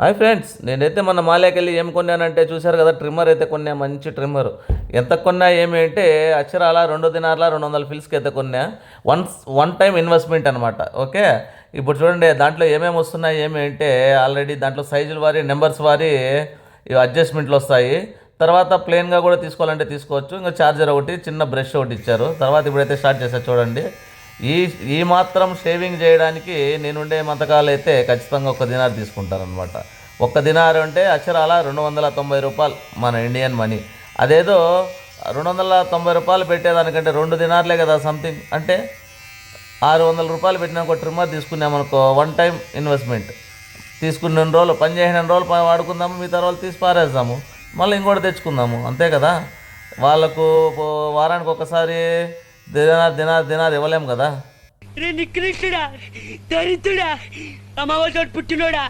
Hi friends నేనైతే మన మాలేకెళ్ళి ఏం కొన్నానంటే చూశారు కదా ట్రిమ్మర్ అయితే కొన్నా మంచి ట్రిమ్మర్ ఎంత కొన్నా ఏమి అంటే అక్షరాల రెండు దినార్ల రెండు వందల ఫిల్స్కి అయితే కొన్నా. వన్ వన్ టైం ఇన్వెస్ట్మెంట్ అనమాట ఓకే? ఇప్పుడు చూడండి దాంట్లో ఏమేమి వస్తున్నాయి ఏమి అంటే ఆల్రెడీ దాంట్లో సైజుల వారి నెంబర్స్ వారి అడ్జస్ట్మెంట్లు వస్తాయి. తర్వాత ప్లెయిన్గా కూడా తీసుకోవాలంటే తీసుకోవచ్చు. ఇంకా ఛార్జర్ ఒకటి చిన్న బ్రష్ ఒకటి ఇచ్చారు. తర్వాత ఇప్పుడైతే స్టార్ట్ చేశారు చూడండి. ఈ ఈ మాత్రం షేవింగ్ చేయడానికి నేనుండే మంతకాలు అయితే ఖచ్చితంగా ఒక దినార్ తీసుకుంటారనమాట ఒక్క దినార్ అంటే అక్షరాల రెండు వందల తొంభై రూపాయలు మన ఇండియన్ మనీ. అదేదో రెండు వందల తొంభై రూపాయలు పెట్టేదానికంటే రెండు దినార్లే కదా సంథింగ్. అంటే ఆరు వందల రూపాయలు పెట్టిన ఒక ట్రిమ్మర్ తీసుకున్నామనుకో వన్ టైం ఇన్వెస్ట్మెంట్. తీసుకున్న రెండు రోజులు పని చేసిన రెండు రోజులు వాడుకుందాము మిగతా రోజులు తీసి పారేద్దాము. మళ్ళీ ఇంకోటి తెచ్చుకుందాము అంతే కదా? వాళ్ళకు వారానికి ఒకసారి దినార్ దినార్ దినార్ ఇవ్వలేము కదా? రే నిక్రిష్టుడా దరిద్రుడా అమావాసోడు పుట్టినోడా?